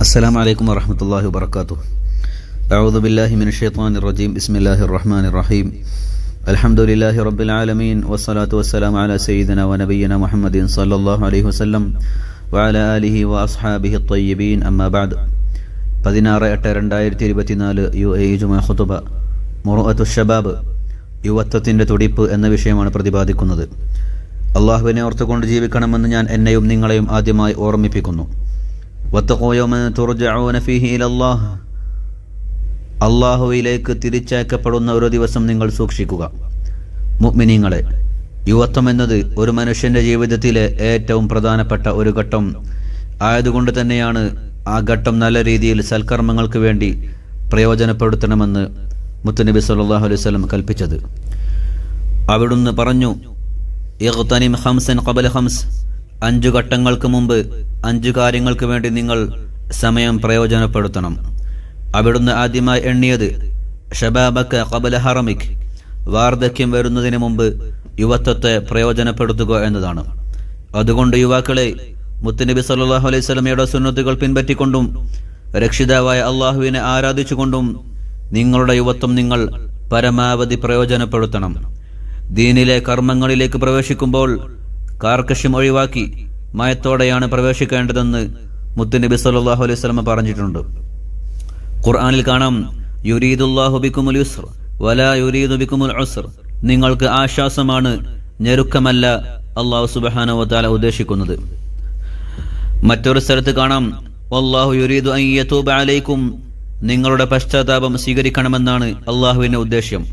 السلام عليكم ورحمة الله وبركاته أعوذ بالله من الشيطان الرجيم بسم الله الرحمن الرحيم الحمد لله رب العالمين والصلاة والسلام على سيدنا ونبينا محمد صلى الله عليه وسلم وعلى آله وأصحابه الطيبين أما بعد പതിനാറ് എട്ട് രണ്ടായിരത്തി ഇരുപത്തിനാല് യു എ ജുമ ഖുതുബ മുറുഅത്തു ഷബാബ് യുവത്വത്തിൻ്റെ തുടിപ്പ് എന്ന വിഷയമാണ് പ്രതിപാദിക്കുന്നത് അള്ളാഹുവിനെ ഓർത്തുകൊണ്ട് ജീവിക്കണമെന്ന് ഞാൻ എന്നെയും നിങ്ങളെയും ആദ്യമായി ഓർമ്മിപ്പിക്കുന്നു വത്തക്കോ യോമ തുറജാവോന ഫിഹി ഇലല്ലാഹ്. അള്ളാഹുവിലേക്ക് തിരിച്ചയക്കപ്പെടുന്ന ഒരു ദിവസം നിങ്ങൾ സൂക്ഷിക്കുക. മുഗ്മിനിങ്ങളെ യുവത്വം എന്നത് ഒരു മനുഷ്യന്റെ ജീവിതത്തിലെ ഏറ്റവും പ്രധാനപ്പെട്ട ഒരു ഘട്ടം. ആയതുകൊണ്ട് തന്നെയാണ് ആ ഘട്ടം നല്ല രീതിയിൽ സൽക്കർമ്മങ്ങൾക്ക് വേണ്ടി പ്രയോജനപ്പെടുത്തണമെന്ന് മുത്തുനബി സല്ലാഹു അലൈഹി സ്വലം കൽപ്പിച്ചത്. അവിടുന്ന് പറഞ്ഞു ഹംസൻ കബൽ ഹംസ് അഞ്ചു ഘട്ടങ്ങൾക്ക് മുമ്പ് അഞ്ചു കാര്യങ്ങൾക്ക് വേണ്ടി നിങ്ങൾ സമയം പ്രയോജനപ്പെടുത്തണം. അവിടുന്ന് ആദ്യമായി എണ്ണിയത് ഷബാബക്ക കബല ഹറമിക് വാർദ്ധക്യം വരുന്നതിന് മുമ്പ് യുവത്വത്തെ പ്രയോജനപ്പെടുത്തുക എന്നതാണ്. അതുകൊണ്ട് യുവാക്കളെ മുത്തുനബി സല്ലാഹു അലൈഹി സ്വലമയുടെ സുന്നത്തുകൾ പിൻപറ്റിക്കൊണ്ടും രക്ഷിതാവായ അള്ളാഹുവിനെ ആരാധിച്ചുകൊണ്ടും നിങ്ങളുടെ യുവത്വം നിങ്ങൾ പരമാവധി പ്രയോജനപ്പെടുത്തണം. ദീനിലെ കർമ്മങ്ങളിലേക്ക് പ്രവേശിക്കുമ്പോൾ കാർക്കശ്യം ഒഴിവാക്കി മയത്തോടെയാണ് പ്രവേശിക്കേണ്ടതെന്ന് മുത്തുനബി സല്ലാഹു അലൈഹി സ്വലമ പറഞ്ഞിട്ടുണ്ട്. ഖുർആാനിൽ കാണാം യുരീദുല്ലാഹു യുസ്ർ യുരീദു ഉസ്ർ. നിങ്ങൾക്ക് ആശ്വാസമാണ് ഞെരുക്കമല്ല അള്ളാഹു സുബാനോ ഉദ്ദേശിക്കുന്നത്. മറ്റൊരു സ്ഥലത്ത് കാണാം അള്ളാഹു യുരീദു അലൈക്കും നിങ്ങളുടെ പശ്ചാത്താപം സ്വീകരിക്കണമെന്നാണ് അള്ളാഹുവിന്റെ ഉദ്ദേശ്യം.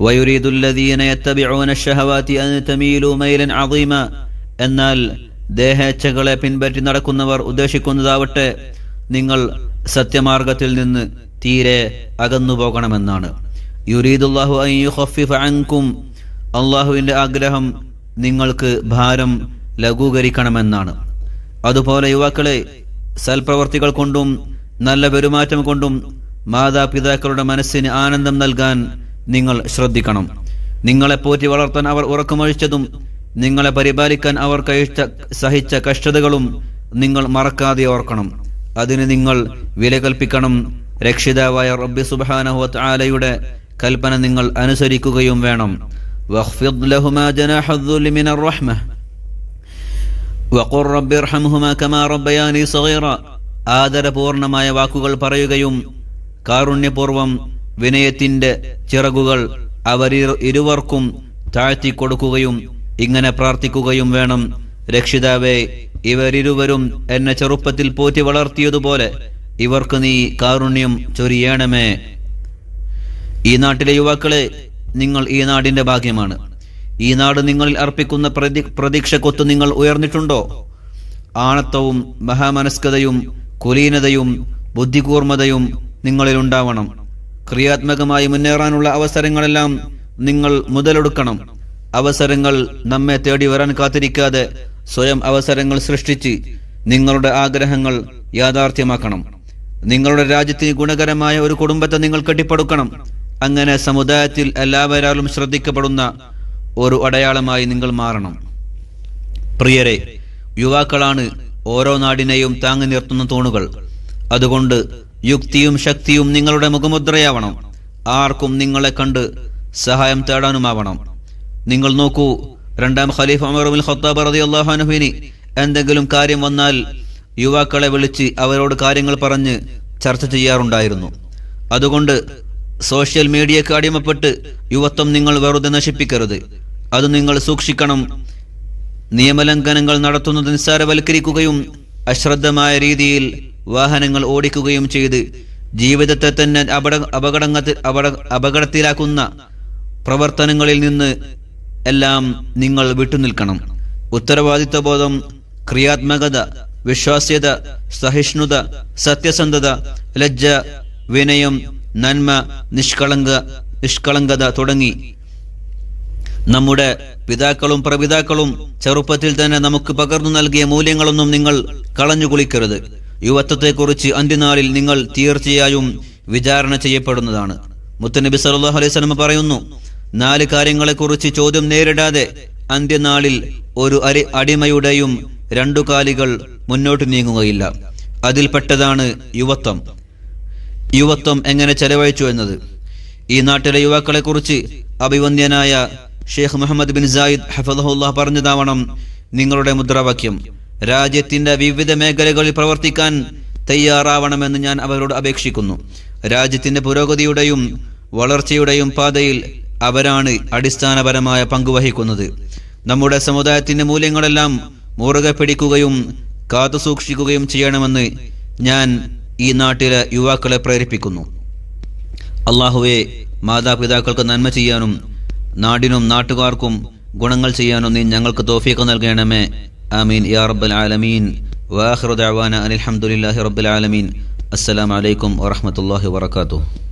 വയുരീദുല്ലദീന ഷഹവാത്തി ഷഹവാതി അൻ എന്നാൽ ദേഹേച്ഛകളെ പിൻപറ്റി നടക്കുന്നവർ ഉദ്ദേശിക്കുന്നതാവട്ടെ നിങ്ങൾ സത്യമാർഗത്തിൽ നിന്ന് തീരെ അകന്നു പോകണമെന്നാണ് യുരീദുല്ലാഹു അൻകും ആഗ്രഹം നിങ്ങൾക്ക് ഭാരം ലഘൂകരിക്കണമെന്നാണ്. അതുപോലെ യുവാക്കളെ സൽപ്രവർത്തികൾ കൊണ്ടും നല്ല പെരുമാറ്റം കൊണ്ടും മാതാപിതാക്കളുടെ മനസ്സിന് ആനന്ദം നൽകാൻ നിങ്ങൾ ശ്രദ്ധിക്കണം. നിങ്ങളെ പോറ്റി വളർത്താൻ അവർ ഉറക്കമൊഴിച്ചതും നിങ്ങളെ പരിപാലിക്കാൻ അവർ കഴിച്ച സഹിച്ച കഷ്ടതകളും നിങ്ങൾ മറക്കാതെ ഓർക്കണം. അതിന് നിങ്ങൾ വില കൽപ്പിക്കണം. രക്ഷിതാവായ റബ്ബി സുബാനഹുവത് ആലയുടെ കൽപ്പന നിങ്ങൾ അനുസരിക്കുകയും വേണം. ആദരപൂർണമായ വാക്കുകൾ പറയുകയും കാരുണ്യപൂർവം വിനയത്തിന്റെ ചിറകുകൾ അവരിരുവർക്കും താഴ്ത്തി കൊടുക്കുകയും ഇങ്ങനെ പ്രാർത്ഥിക്കുകയും വേണം. രക്ഷിതാവേ ഇവരിരുവരും എന്നെ ചെറുപ്പത്തിൽ പോറ്റി വളർത്തിയതുപോലെ ഇവർക്ക് നീ കാരുണ്യം ചൊരിയണമേ. ഈ നാട്ടിലെ യുവാക്കളെ നിങ്ങൾ ഈ നാടിന്റെ ഭാഗ്യമാണ്. ഈ നാട് നിങ്ങളിൽ അർപ്പിക്കുന്ന പ്രതി പ്രതീക്ഷക്കൊത്ത് നിങ്ങൾ ഉയർന്നിട്ടുണ്ടോ? ആണത്വവും മഹാമനസ്കതയും കുലീനതയും ബുദ്ധികൂർമ്മതയും നിങ്ങളിൽ ഉണ്ടാവണം. ക്രിയാത്മകമായി മുന്നേറാനുള്ള അവസരങ്ങളെല്ലാം നിങ്ങൾ മുതലെടുക്കണം. അവസരങ്ങൾ നമ്മെ തേടി വരാൻ കാത്തിരിക്കാതെ സ്വയം അവസരങ്ങൾ സൃഷ്ടിച്ച് നിങ്ങളുടെ ആഗ്രഹങ്ങൾ യാഥാർത്ഥ്യമാക്കണം. നിങ്ങളുടെ രാജ്യത്തിന് ഗുണകരമായ ഒരു കുടുംബത്തെ നിങ്ങൾ കെട്ടിപ്പടുക്കണം. അങ്ങനെ സമുദായത്തിൽ എല്ലാവരാലും ശ്രദ്ധിക്കപ്പെടുന്ന ഒരു അടയാളമായി നിങ്ങൾ മാറണം. പ്രിയരെ യുവാക്കളാണ് ഓരോ നാടിനെയും താങ്ങി നിർത്തുന്ന തൂണുകൾ. അതുകൊണ്ട് യുക്തിയും ശക്തിയും നിങ്ങളുടെ മുഖമുദ്രയാവണം. ആർക്കും നിങ്ങളെ കണ്ട് സഹായം തേടാനുമാവണം. നിങ്ങൾ നോക്കൂ രണ്ടാം ഖലീഫ് ഉമറുൽ ഖത്താബ് റതി അള്ളാഹാനുഹുവിന് എന്തെങ്കിലും കാര്യം വന്നാൽ യുവാക്കളെ വിളിച്ച് അവരോട് കാര്യങ്ങൾ പറഞ്ഞ് ചർച്ച ചെയ്യാറുണ്ടായിരുന്നു. അതുകൊണ്ട് സോഷ്യൽ മീഡിയക്ക് അടിമപ്പെട്ട് യുവത്വം നിങ്ങൾ വെറുതെ നശിപ്പിക്കരുത്. അത് നിങ്ങൾ സൂക്ഷിക്കണം. നിയമലംഘനങ്ങൾ നടത്തുന്നത് നിസ്സാരവൽക്കരിക്കുകയും അശ്രദ്ധമായ രീതിയിൽ വാഹനങ്ങൾ ഓടിക്കുകയും ചെയ്ത് ജീവിതത്തെ തന്നെ അപകട അപകടത്തിൽ അപകടത്തിലാക്കുന്ന പ്രവർത്തനങ്ങളിൽ നിന്ന് എല്ലാം നിങ്ങൾ വിട്ടുനിൽക്കണം. ഉത്തരവാദിത്വബോധം ക്രിയാത്മകത വിശ്വാസ്യത സഹിഷ്ണുത സത്യസന്ധത ലജ്ജ വിനയം നന്മ നിഷ്കളങ്ക നിഷ്കളങ്കത തുടങ്ങി. നമ്മുടെ പിതാക്കളും പ്രപിതാക്കളും ചെറുപ്പത്തിൽ തന്നെ നമുക്ക് പകർന്നു നൽകിയ മൂല്യങ്ങളൊന്നും നിങ്ങൾ കളഞ്ഞു കുളിക്കരുത്. യുവത്വത്തെക്കുറിച്ച് അന്തിനാളിൽ നിങ്ങൾ തീർച്ചയായും വിചാരണ ചെയ്യപ്പെടുന്നതാണ്. മുത്തനബി സല്ലല്ലാഹു അലൈഹി വസല്ലം പറയുന്നു നാല് കാര്യങ്ങളെക്കുറിച്ച് ചോദ്യം നേരിടാതെ അന്ത്യനാളിൽ ഒരു അരി അടിമയുടെയും രണ്ടു കാലികൾ മുന്നോട്ട് നീങ്ങുകയില്ല. അതിൽപ്പെട്ടതാണ് യുവത്വം. യുവത്വം എങ്ങനെ ചെലവഴിച്ചു എന്നത്? ഈ നാട്ടിലെ യുവാക്കളെക്കുറിച്ച് അഭിവന്ദ്യനായ ഷെയ്ഖ് മുഹമ്മദ് ബിൻ സായിദ് ഹഫദഹുല്ലാ പറഞ്ഞതാവണം നിങ്ങളുടെ മുദ്രാവാക്യം. രാജ്യത്തിന്റെ വിവിധ മേഖലകളിൽ പ്രവർത്തിക്കാൻ തയ്യാറാവണമെന്ന് ഞാൻ അവരോട് അപേക്ഷിക്കുന്നു. രാജ്യത്തിന്റെ പുരോഗതിയുടെയും വളർച്ചയുടെയും പാതയിൽ അവരാണ് അടിസ്ഥാനപരമായ പങ്കുവഹിക്കുന്നത്. നമ്മുടെ സമുദായത്തിന്റെ മൂല്യങ്ങളെല്ലാം മുറുകെ പിടിക്കുകയും കാത്തുസൂക്ഷിക്കുകയും ചെയ്യണമെന്ന് ഞാൻ ഈ നാട്ടിലെ യുവാക്കളെ പ്രേരിപ്പിക്കുന്നു. അള്ളാഹുവെ മാതാപിതാക്കൾക്ക് നന്മ ചെയ്യാനും നാടിനും നാട്ടുകാർക്കും ഗുണങ്ങൾ ചെയ്യാനും നീ ഞങ്ങൾക്ക് തോഫീക്ക് നൽകണമേ. ആമീൻ. യാ റബ്ബൽ ആലമീൻ. വാഹിറു ദഅവാന അനിൽ ഹംദുലില്ലാഹി റബ്ബിൽ ആലമീൻ. അസ്സലാമു അലൈക്കും വറഹ്മത്തുള്ളാഹി വബറകാതുഹു